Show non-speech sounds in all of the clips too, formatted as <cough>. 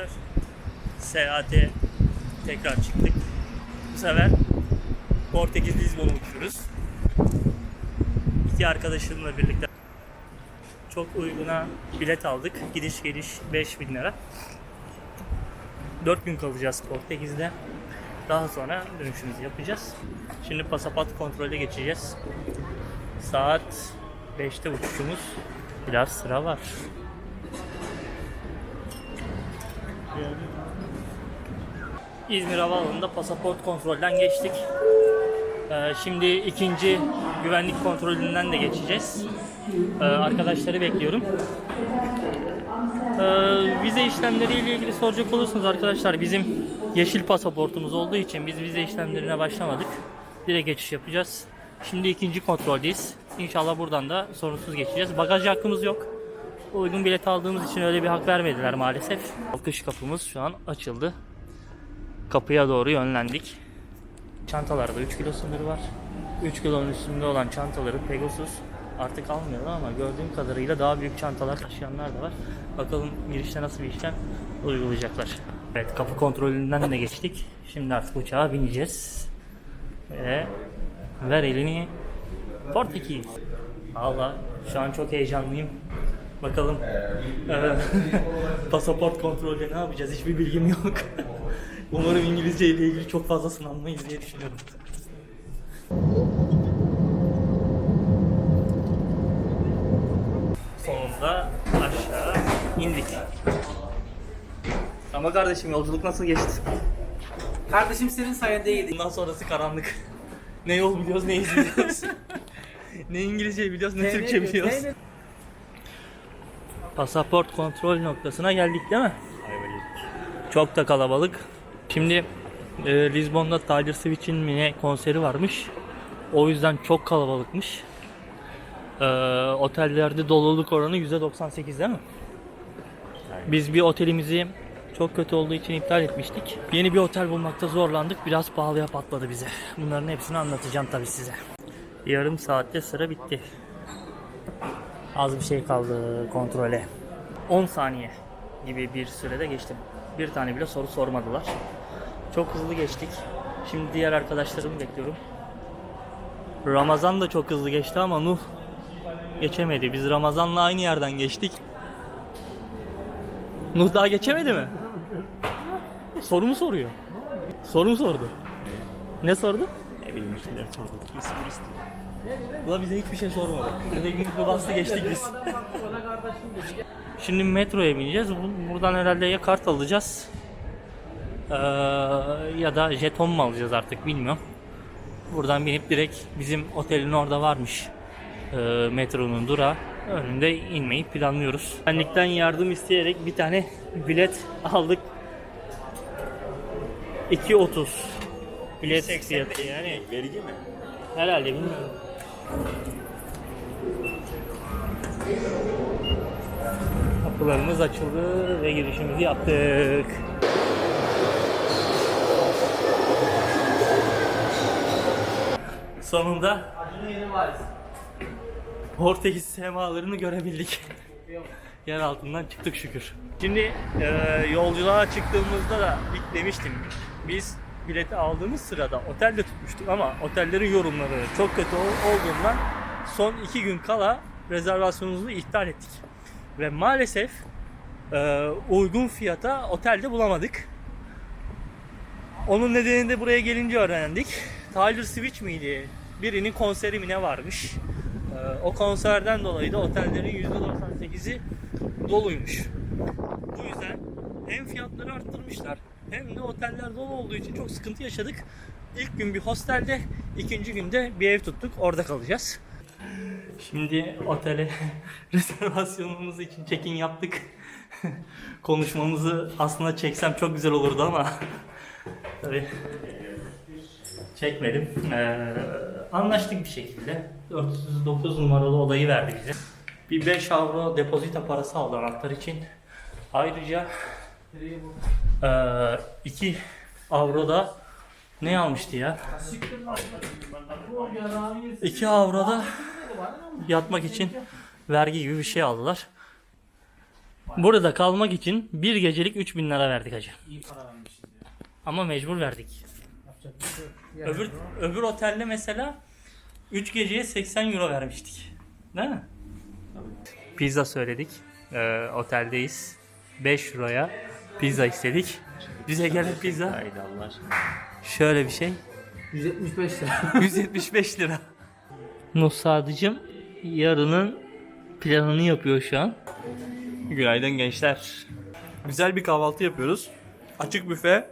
arkadaşlar. Seyahate tekrar çıktık. Bu sefer Portekiz Lizbon'a uçuyoruz. İki arkadaşımla birlikte çok uyguna bilet aldık. Gidiş geliş 5000 lira. 4 gün kalacağız Portekiz'de. Daha sonra dönüşümüzü yapacağız. Şimdi pasaport kontrole geçeceğiz. Saat 5'te uçuşumuz. Biraz sıra var. İzmir Havaalanı'nda pasaport kontrolden geçtik. Ee, şimdi ikinci güvenlik kontrolünden de geçeceğiz. Ee, arkadaşları bekliyorum. Ee, vize işlemleriyle ilgili soracak olursanız arkadaşlar bizim yeşil pasaportumuz olduğu için biz vize işlemlerine başlamadık. Direkt geçiş yapacağız. Şimdi ikinci kontroldeyiz. İnşallah buradan da sorunsuz geçeceğiz. Bagaj hakkımız yok. Uygun bilet aldığımız için öyle bir hak vermediler maalesef. Alkış kapımız şu an açıldı. Kapıya doğru yönlendik. Çantalarda 3 kilo sınırı var. 3 kilonun üstünde olan çantaları Pegasus artık almıyorlar ama gördüğüm kadarıyla daha büyük çantalar taşıyanlar da var. Bakalım girişte nasıl bir işlem uygulayacaklar. Evet kapı kontrolünden de geçtik. Şimdi artık uçağa bineceğiz. Ve ver elini Portekiz. Allah şu an çok heyecanlıyım. Bakalım <laughs> pasaport kontrolü ne yapacağız hiçbir bilgim yok. <laughs> Umarım İngilizce ile ilgili çok fazla sınanmayız diye düşünüyorum. Sonunda aşağı indik. Ama kardeşim yolculuk nasıl geçti? Kardeşim senin sayende yedik. Bundan sonrası karanlık. Ne yol biliyoruz ne iz <laughs> biliyoruz. ne İngilizce biliyoruz ne Türkçe biliyoruz. Pasaport kontrol noktasına geldik değil mi? Çok da kalabalık. Şimdi e, Lizbon'da Tyler Swift'in mi ne konseri varmış. O yüzden çok kalabalıkmış. E, otellerde doluluk oranı %98 değil mi? Biz bir otelimizi çok kötü olduğu için iptal etmiştik. Yeni bir otel bulmakta zorlandık. Biraz pahalıya patladı bize. Bunların hepsini anlatacağım tabii size. Yarım saatte sıra bitti. Az bir şey kaldı kontrole. 10 saniye gibi bir sürede geçtim. Bir tane bile soru sormadılar. Çok hızlı geçtik. Şimdi diğer arkadaşlarımı bekliyorum. Ramazan da çok hızlı geçti ama Nuh geçemedi. Biz Ramazan'la aynı yerden geçtik. Nuh daha geçemedi mi? Soru mu soruyor? Soru mu sordu? Ne sordu? Ne bileyim işte ne sorduk. İsim istiyor. Ulan bize hiçbir şey sormadı. Bize günlük bastı geçtik biz. Şimdi metroya bineceğiz. Bu- Buradan herhalde ya kart alacağız. eee, ya da jeton mu alacağız artık bilmiyorum. Buradan binip direkt bizim otelin orada varmış. eee, metronun durağı. Önünde inmeyi planlıyoruz. Güvenlikten yardım isteyerek bir tane bilet aldık. 2.30 bilet fiyatı yani. Vergi mi? Herhalde bilmiyorum. Kapılarımız açıldı ve girişimizi yaptık. Sonunda Portekiz semalarını görebildik. Yer altından çıktık şükür. Şimdi e, yolculuğa çıktığımızda da ilk demiştim. Biz bileti aldığımız sırada otelde tutmuştuk ama otellerin yorumları çok kötü ol- olduğundan son iki gün kala rezervasyonumuzu iptal ettik. Ve maalesef e, uygun fiyata otelde bulamadık. Onun nedenini de buraya gelince öğrendik. Tyler Switch miydi? Birinin konseri mi ne varmış? Ee, o konserden dolayı da otellerin %98'i doluymuş. Bu yüzden hem fiyatları arttırmışlar hem de oteller dolu olduğu için çok sıkıntı yaşadık. İlk gün bir hostelde, ikinci günde bir ev tuttuk. Orada kalacağız. Şimdi otele <laughs> rezervasyonumuz için check-in yaptık. <laughs> Konuşmamızı aslında çeksem çok güzel olurdu ama <laughs> tabii çekmedim. Ee, anlaştık bir şekilde. 409 numaralı odayı verdi bize. Bir 5 avro depozito parası aldı anahtar için. Ayrıca ee, 2 avro da ne almıştı ya? 2 avro da yatmak için vergi gibi bir şey aldılar. Burada kalmak için bir gecelik 3000 lira verdik hacı. Ama mecbur verdik. Öbür öbür otelde mesela 3 geceye 80 euro vermiştik. Değil mi? Pizza söyledik. Ee, oteldeyiz. 5 euroya pizza istedik. Bize gelen pizza Haydi Allah aşkına. şöyle bir şey. 175 lira. <laughs> 175 lira. Nusadıcım yarının planını yapıyor şu an. Günaydın gençler. Güzel bir kahvaltı yapıyoruz. Açık büfe.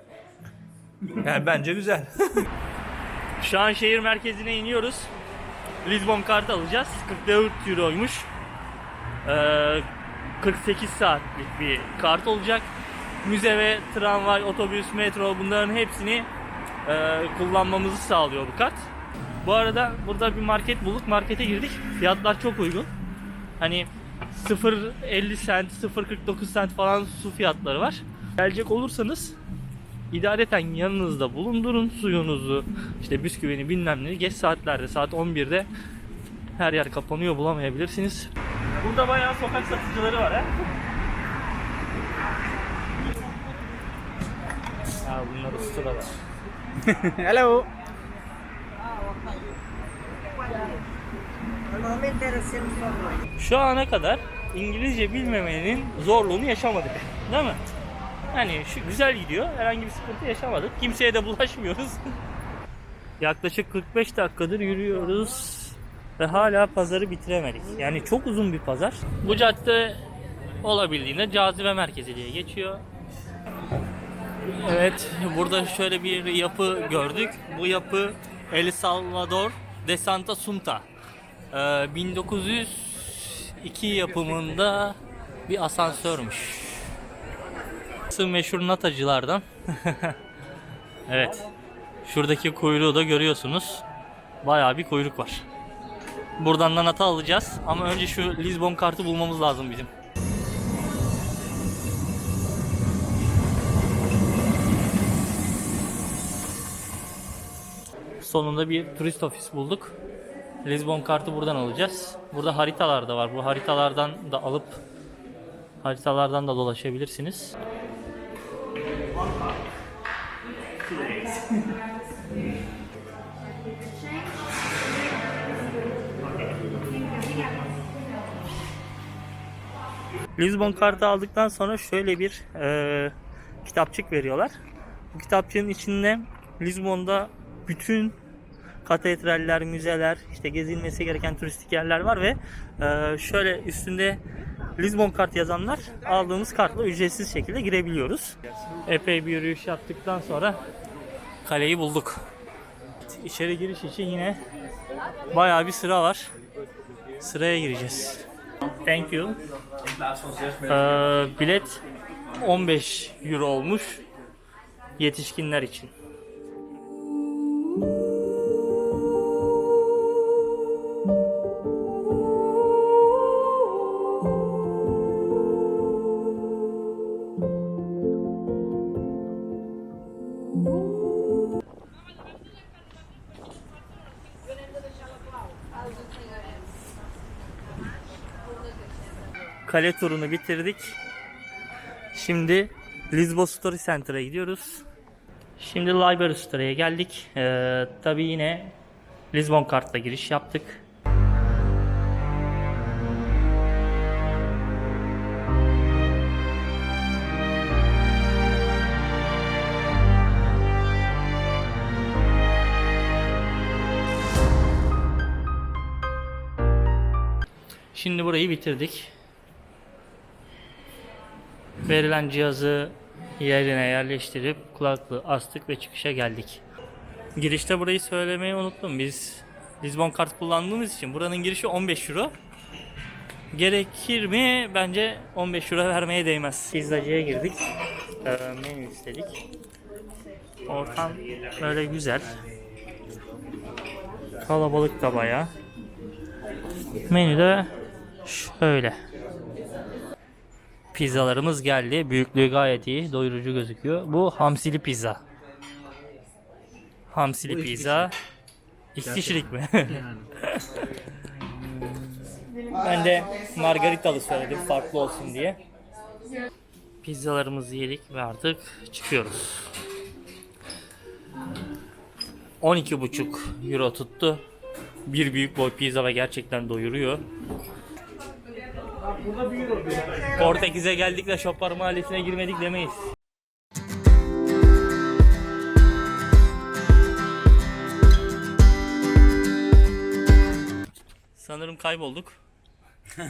Yani bence güzel. <laughs> Şu an şehir merkezine iniyoruz. Lisbon kartı alacağız. 44 euroymuş. Ee, 48 saatlik bir kart olacak. Müze ve tramvay, otobüs, metro bunların hepsini e, kullanmamızı sağlıyor bu kart. Bu arada burada bir market bulduk. Markete girdik. Fiyatlar çok uygun. Hani 0.50 cent, 0.49 cent falan su fiyatları var. Gelecek olursanız İdareten yanınızda bulundurun suyunuzu, işte bisküvini bilmem ne. Geç saatlerde saat 11'de her yer kapanıyor bulamayabilirsiniz. Burada bayağı sokak satıcıları var ha. Ha bunlar ustalar. <laughs> Hello. Şu ana kadar İngilizce bilmemenin zorluğunu yaşamadık. Değil mi? Yani şu güzel gidiyor. Herhangi bir sıkıntı yaşamadık. Kimseye de bulaşmıyoruz. <laughs> Yaklaşık 45 dakikadır yürüyoruz ve hala pazarı bitiremedik. Yani çok uzun bir pazar. Bu cadde olabildiğinde cazibe merkezi diye geçiyor. Evet, burada şöyle bir yapı gördük. Bu yapı El Salvador de Santa Sunta. Ee, 1902 yapımında bir asansörmüş. Meşhur natacılardan. <laughs> evet. Şuradaki kuyruğu da görüyorsunuz. Bayağı bir kuyruk var. Buradan da nata alacağız ama önce şu Lisbon kartı bulmamız lazım bizim. Sonunda bir turist ofis bulduk. Lisbon kartı buradan alacağız. Burada haritalar da var. Bu haritalardan da alıp haritalardan da dolaşabilirsiniz. Lisbon kartı aldıktan sonra şöyle bir e, kitapçık veriyorlar. Bu kitapçığın içinde Lisbon'da bütün katedraller, müzeler, işte gezilmesi gereken turistik yerler var ve e, şöyle üstünde Lisbon kart yazanlar aldığımız kartla ücretsiz şekilde girebiliyoruz. Epey bir yürüyüş yaptıktan sonra kaleyi bulduk. İçeri giriş için yine bayağı bir sıra var. Sıraya gireceğiz. Thank you. Ee, bilet 15 euro olmuş yetişkinler için. Kale turunu bitirdik. Şimdi Lisbon Story Center'a gidiyoruz. Şimdi Library Store'ya geldik. Ee, tabii yine Lisbon kartla giriş yaptık. Şimdi burayı bitirdik. Verilen cihazı yerine yerleştirip kulaklığı astık ve çıkışa geldik. Girişte burayı söylemeyi unuttum. Biz Lisbon kart kullandığımız için buranın girişi 15 euro. Gerekir mi? Bence 15 euro vermeye değmez. Pizzacıya girdik. Ee, menü istedik. Ortam böyle güzel. Kalabalık da bayağı. Menü de şöyle. Pizzalarımız geldi. Büyüklüğü gayet iyi. Doyurucu gözüküyor. Bu hamsili pizza. Hamsili Bu iki pizza. İki kişilik mi? <laughs> Yani. ben de margaritalı söyledim farklı olsun diye. Pizzalarımızı yedik ve artık çıkıyoruz. 12,5 euro tuttu. Bir büyük boy pizza ve gerçekten doyuruyor. Portekiz'e geldik de Şopar Mahallesi'ne girmedik demeyiz. Sanırım kaybolduk. <laughs>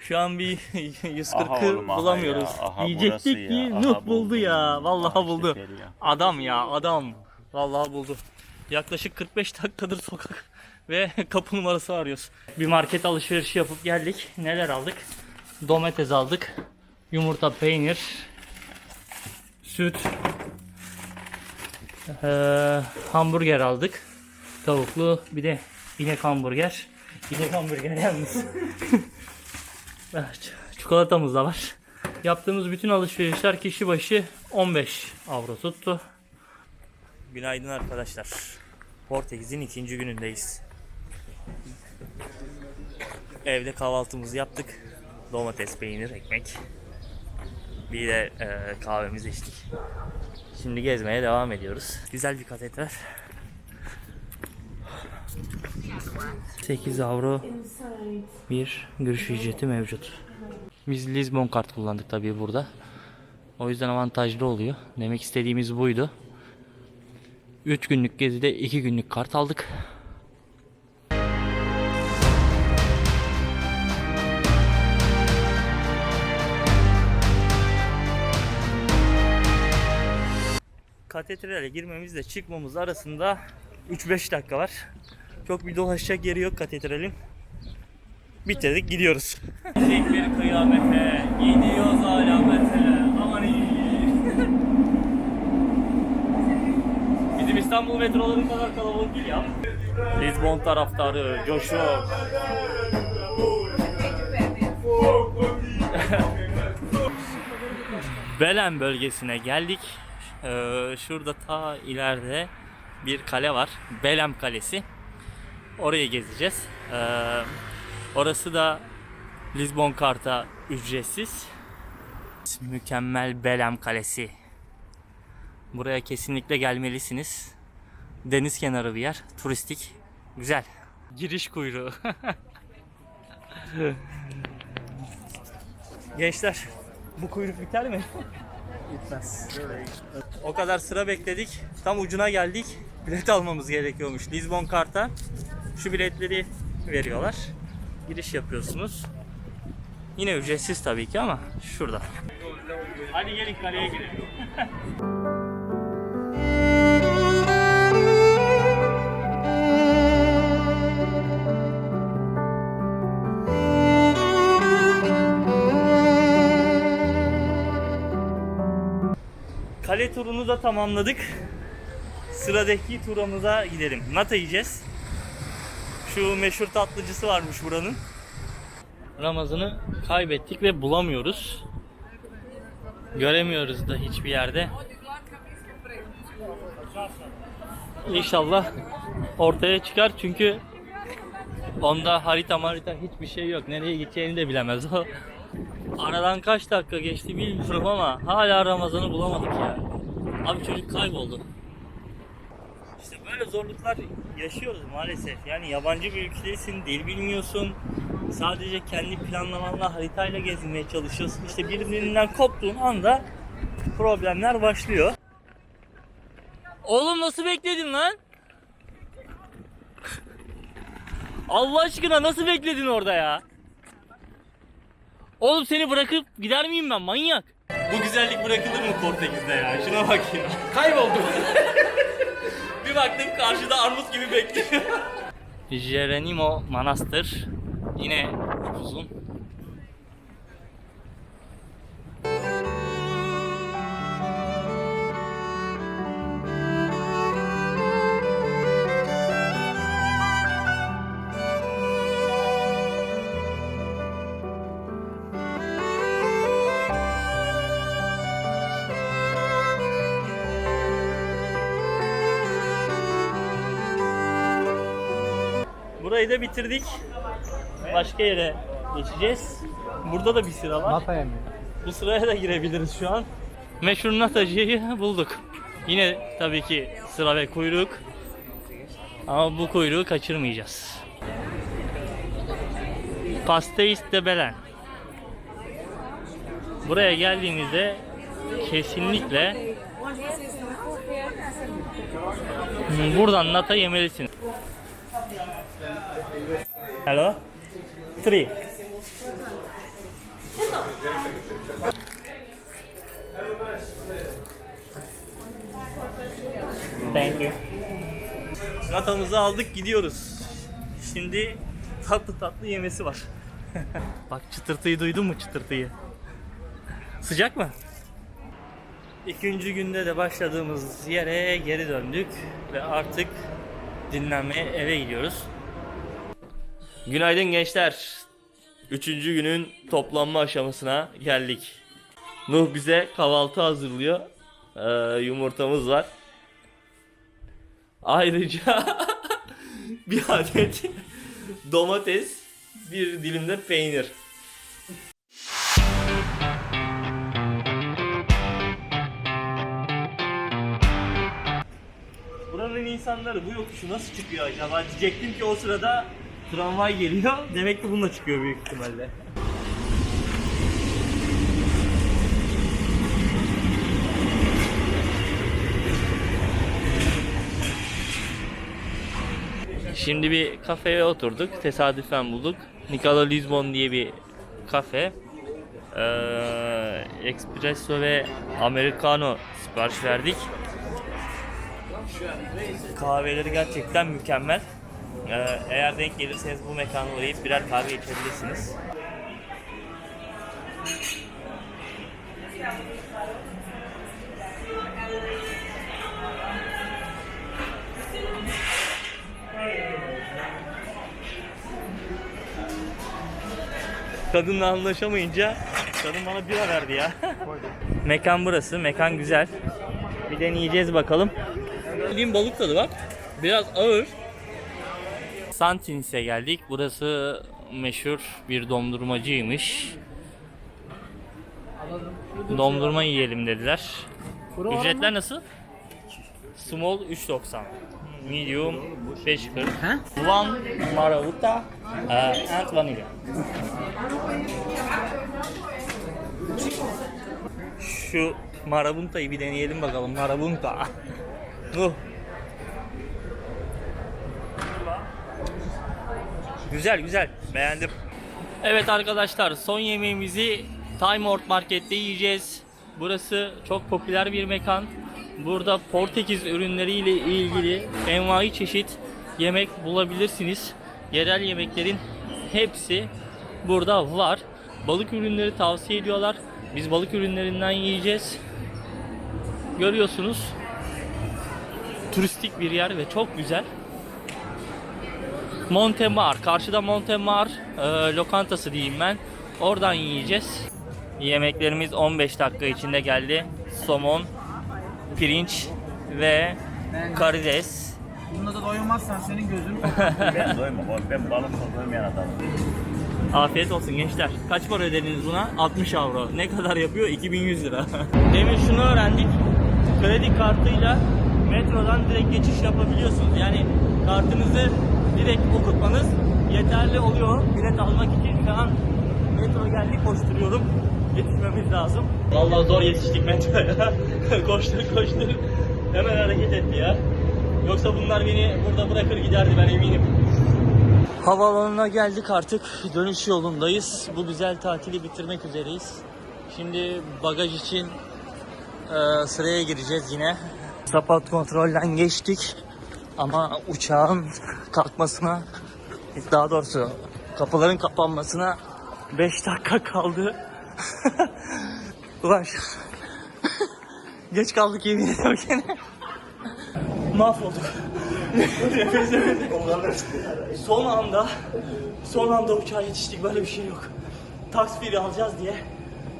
Şu an bir <laughs> 140'ı oğlum, aha bulamıyoruz. ya, aha Diyecektik ki aha Nuh buldu buldu. ya. Vallahi Ah, buldu. ya. Adam ya adam. Vallahi buldu. Yaklaşık 45 dakikadır sokak ve <laughs> kapı numarası arıyoruz. Bir market alışverişi yapıp geldik. Neler aldık? Domates aldık. Yumurta, peynir, süt, eee, hamburger aldık. Tavuklu bir de inek hamburger. İnek hamburger yalnız. <laughs> Evet, Çikolatamız da var. Yaptığımız bütün alışverişler kişi başı 15 avro tuttu. Günaydın arkadaşlar. Portekiz'in ikinci günündeyiz. Evde kahvaltımızı yaptık. Domates, peynir, ekmek. Bir de e, kahvemizi içtik. Şimdi gezmeye devam ediyoruz. Güzel bir katedral. 8 avro bir giriş ücreti mevcut. Biz Lisbon kart kullandık tabii burada. O yüzden avantajlı oluyor. Demek istediğimiz buydu. 3 günlük gezide 2 günlük kart aldık. Katedrale girmemizle çıkmamız arasında 3-5 dakika var. Çok bir dolaşacak yeri yok katedralin. Bitirdik gidiyoruz. bir kıyamete gidiyoruz alamete. Aman. Bizim İstanbul metroları kadar kalabalık değil ya. Lisbon taraftarı coşuyor. <laughs> Belen bölgesine geldik. Ee, şurada ta ileride bir kale var. Belem Kalesi. Orayı gezeceğiz. Ee, orası da Lisbon karta ücretsiz. Mükemmel Belem Kalesi. Buraya kesinlikle gelmelisiniz. Deniz kenarı bir yer. Turistik. Güzel. Giriş kuyruğu. <laughs> Gençler bu kuyruk biter mi? <laughs> Bitmez. O kadar sıra bekledik. Tam ucuna geldik. Bilet almamız gerekiyormuş. Lisbon karta şu biletleri veriyorlar. Giriş yapıyorsunuz. Yine ücretsiz tabii ki ama şurada. Hadi gelin kaleye girelim. <laughs> Da tamamladık. Sıradaki turumuza gidelim. Nata yiyeceğiz. Şu meşhur tatlıcısı varmış buranın. Ramazan'ı kaybettik ve bulamıyoruz. Göremiyoruz da hiçbir yerde. İnşallah ortaya çıkar çünkü onda harita marita hiçbir şey yok. Nereye gideceğini de bilemez o. Aradan kaç dakika geçti bilmiyorum ama hala Ramazan'ı bulamadık ya. Abi çocuk kayboldu. İşte böyle zorluklar yaşıyoruz maalesef. Yani yabancı bir ülkedesin, dil bilmiyorsun. Sadece kendi planlamanla haritayla gezmeye çalışıyorsun. İşte birbirinden koptuğun anda problemler başlıyor. Oğlum nasıl bekledin lan? Allah aşkına nasıl bekledin orada ya? Oğlum seni bırakıp gider miyim ben manyak? Bu güzellik bırakılır mı Portekiz'de ya? Şuna bak ya. Kayboldum. <laughs> bir baktım karşıda armut gibi bekliyor. Jeronimo Manastır. Yine uzun. Burayı da bitirdik. Başka yere geçeceğiz. Burada da bir sıra var. Nata'ya mı? Bu sıraya da girebiliriz şu an. Meşhur Natacı'yı bulduk. Yine tabii ki sıra ve kuyruk. Ama bu kuyruğu kaçırmayacağız. Pastéis de Belen. Buraya geldiğinizde kesinlikle buradan nata yemelisin. Hello? Three. Thank you. Natamızı aldık gidiyoruz. Şimdi tatlı tatlı yemesi var. <laughs> Bak çıtırtıyı duydun mu çıtırtıyı? Sıcak mı? İkinci günde de başladığımız yere geri döndük ve artık dinlenmeye eve gidiyoruz. Günaydın gençler. Üçüncü günün toplanma aşamasına geldik. Nuh bize kahvaltı hazırlıyor. Ee, yumurtamız var. Ayrıca <laughs> bir adet domates, bir dilimde peynir. Buranın insanları bu yokuşu nasıl çıkıyor acaba? Diyecektim ki o sırada tramvay geliyor. <laughs> Demek ki bununla çıkıyor büyük ihtimalle. Şimdi bir kafeye oturduk. Tesadüfen bulduk. Nicola Lisbon diye bir kafe. Ee, espresso ve americano sipariş verdik. Kahveleri gerçekten mükemmel. Ee, eğer denk gelirseniz bu mekana uğrayıp birer kahve içebilirsiniz. Kadınla anlaşamayınca kadın bana bira verdi ya. <laughs> Mekan burası. Mekan güzel. Bir deneyeceğiz bakalım. Bildiğim balık tadı var. Biraz ağır. Santins'e geldik. Burası meşhur bir dondurmacıymış. Dondurma yiyelim dediler. Ücretler nasıl? Small 3.90. Medium 5.40. One Maravutta uh, and vanilla. Şu marabuntayı bir deneyelim bakalım. Marabunta. <laughs> Uh. Güzel güzel. Beğendim. Evet arkadaşlar son yemeğimizi Time Out Market'te yiyeceğiz. Burası çok popüler bir mekan. Burada Portekiz ürünleriyle ilgili envai çeşit yemek bulabilirsiniz. Yerel yemeklerin hepsi burada var. Balık ürünleri tavsiye ediyorlar. Biz balık ürünlerinden yiyeceğiz. Görüyorsunuz. Turistik bir yer ve çok güzel. Montemar. Karşıda Montemar e, lokantası diyeyim ben. Oradan yiyeceğiz. Yemeklerimiz 15 dakika içinde geldi. Somon, pirinç ve karides. Bunda da doyulmazsan senin gözün <laughs> Ben doymam. Ben balık doymayan adamım. Afiyet olsun gençler. Kaç para ödediniz buna? 60 avro. Ne kadar yapıyor? 2100 lira. <laughs> Demin şunu öğrendik. Kredi kartıyla metrodan direkt geçiş yapabiliyorsunuz. Yani kartınızı direkt okutmanız yeterli oluyor. Bilet almak için şu an metro geldi koşturuyorum. Yetişmemiz lazım. Vallahi zor yetiştik metroya. <laughs> koştur koştur. Hemen hareket etti ya. Yoksa bunlar beni burada bırakır giderdi ben eminim. Havaalanına geldik artık. Dönüş yolundayız. Bu güzel tatili bitirmek üzereyiz. Şimdi bagaj için e, sıraya gireceğiz yine. Pasaport kontrolden geçtik. Ama uçağın kalkmasına daha doğrusu kapıların kapanmasına 5 dakika kaldı. Ulan geç kaldık yemin ediyorum gene. Mahvolduk. Nefes nefese. Son anda son anda uçağa yetiştik böyle bir şey yok. Taksiferi alacağız diye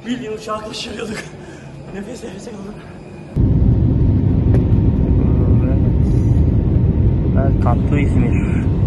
bildiğin uçağı kaçırıyorduk. Nefes nefese kaldık. Evet, katlı İzmir.